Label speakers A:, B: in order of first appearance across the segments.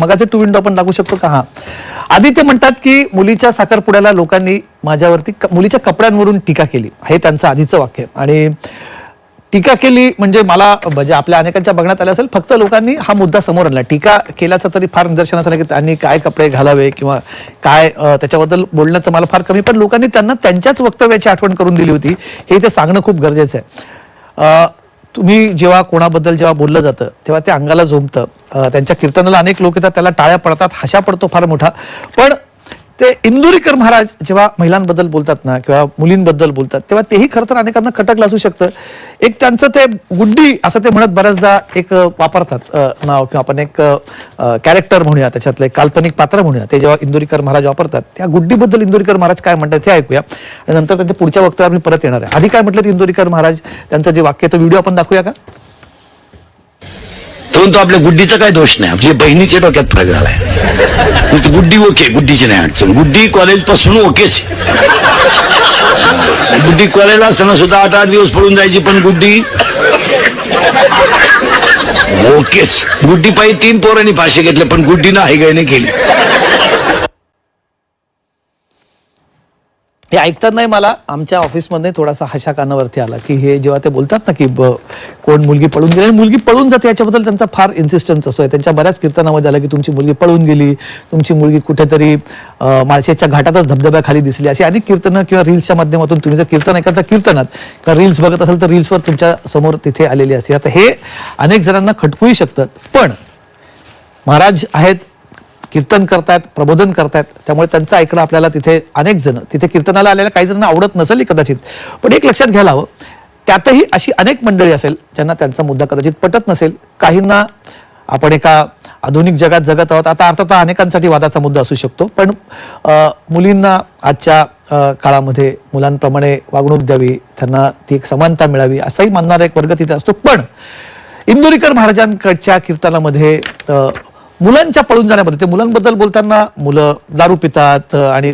A: मगाचे to window आपण लागू शकतो का? हा. आधी ते म्हणतात की मुलीच्या साखरपुड्याला लोकांनी माझ्यावरती मुलीच्या कपड्यांवरून टीका केली. हे त्यांचं आधीचं वाक्य. आणि टीका केली म्हणजे मला म्हणजे आपल्या अनेकांच्या बघण्यात आलं असेल फक्त लोकांनी हा मुद्दा समोर आणला. टीका केल्याचं तरी फार निदर्शनास आलं की त्यांनी काय कपडे घालावे किंवा काय त्याच्याबद्दल बोलण्याचं मला फार कमी पण लोकांनी त्यांना त्यांच्याच वक्तव्याची आठवण करून दिली होती. हे ते सांगणं खूप गरजेचं आहे. तुम्ही जेव्हा कोणाबद्दल जेव्हा बोललं जातं तेव्हा ते अंगाला झोमतं त्यांच्या कीर्तनाला अनेक लोक येतात त्याला टाळ्या पडतात हशा पडतो फार मोठा. पण ते इंदुरीकर महाराज जेव्हा महिलांबद्दल बोलतात ना किंवा मुलींबद्दल बोलतात तेव्हा तेही खरं तर अनेकांना खटकलं असू शकतं. एक त्यांचं ते गुड्डी असं ते म्हणत बऱ्याचदा एक वापरतात नाव किंवा आपण एक कॅरेक्टर म्हणूया त्याच्यातलं एक काल्पनिक पात्र म्हणूया. ते जेव्हा इंदुरीकर महाराज वापरतात त्या गुड्डीबद्दल इंदुरीकर महाराज काय म्हणतात ते ऐकूया. आणि नंतर त्यांच्या पुढच्या वक्तव्यात मी परत येणार आहे. आधी काय म्हटलं इंदुरीकर महाराज? त्यांचं जे वाक्य तो व्हिडिओ आपण दाखवूया का?
B: परंतु आपल्या गुड्डीचा काय दोष नाही. आपली बहिणीच्या डोक्यात फरक झालाय. म्हणजे गुड्डी ओके गुड्डीची नाही अडचण. गुड्डी कॉलेजपासून ओकेच. गुड्डी कॉलेजला असताना सुद्धा आठ आठ दिवस पडून जायची पण गुड्डी ओकेच. गुड्डी पाहिजे तीन पोरांनी पाचशे घेतले पण गुड्डीनं हायगायने केली.
A: हे ऐकतानाही मला. आमच्या ऑफिसमध्ये थोडासा हशा कानावरती आला की हे जेव्हा ते बोलतात ना की ब- कोण मुलगी पळून गेली? आणि मुलगी पळून जाते याच्याबद्दल त्यांचा फार इन्सिस्टन्स असतो त्यांच्या बऱ्याच कीर्तनामध्ये आलं की तुमची मुलगी पळून गेली. तुमची मुलगी कुठेतरी माळशेच्या घाटातच धबधब्याखाली दिसली. अशी अनेक कीर्तनं किंवा रील्सच्या माध्यमातून तुम्ही जर कीर्तन ऐकत तर कीर्तनात किंवा रील्स बघत असाल तर रील्सवर तुमच्यासमोर तिथे आलेली असते. आता हे अनेक जणांना खटकूही शकतात. पण महाराज आहेत कीर्तन करतायत प्रबोधन करतायत त्यामुळे त्यांचं ऐकणं आपल्याला तिथे अनेक जण तिथे कीर्तनाला आलेल्या काही जणांना आवडत नसेल कदाचित. पण एक लक्षात घ्यायला हवं त्यातही अशी अनेक मंडळी असेल ज्यांना त्यांचा मुद्दा कदाचित पटत नसेल. काहींना आपण एका आधुनिक जगात जगत आहोत आता अर्थात अनेकांसाठी वादाचा मुद्दा असू शकतो. पण मुलींना आजच्या काळामध्ये मुलांप्रमाणे वागणूक द्यावी त्यांना ती एक समानता मिळावी असाही मानणारा एक वर्ग तिथे असतो. पण इंदुरीकर महाराजांकडच्या कीर्तनामध्ये मुलांच्या पळून जाण्यामध्ये ते मुलांबद्दल बोलताना मुलं दारू पितात आणि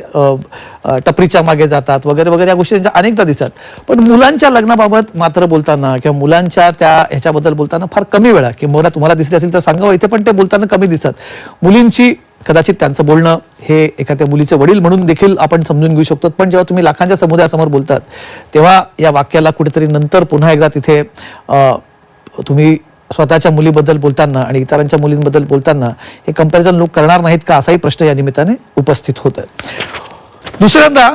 A: टपरीच्या मागे जातात वगैरे वगैरे या गोष्टी त्यांच्या अनेकदा दिसतात. पण मुलांच्या लग्नाबाबत मात्र बोलताना किंवा मुलांच्या त्या ह्याच्याबद्दल बोलताना फार कमी वेळा किंवा तुम्हाला दिसले असेल तर सांगावं इथे पण ते बोलताना कमी दिसतात. मुलींची कदाचित त्यांचं बोलणं हे एखाद्या मुलीचे वडील म्हणून देखील आपण समजून घेऊ शकतो. पण जेव्हा तुम्ही लाखांच्या समुदायासमोर बोलतात तेव्हा या वाक्याला कुठेतरी नंतर पुन्हा एकदा तिथे तुम्ही स्वतःच्या मुलीबद्दल बोलताना आणि इतरांच्या मुलींबद्दल बोलताना हे कंपॅरिझन लोक करणार नाहीत का असाही प्रश्न या निमित्ताने उपस्थित होत दुसऱ्यांदा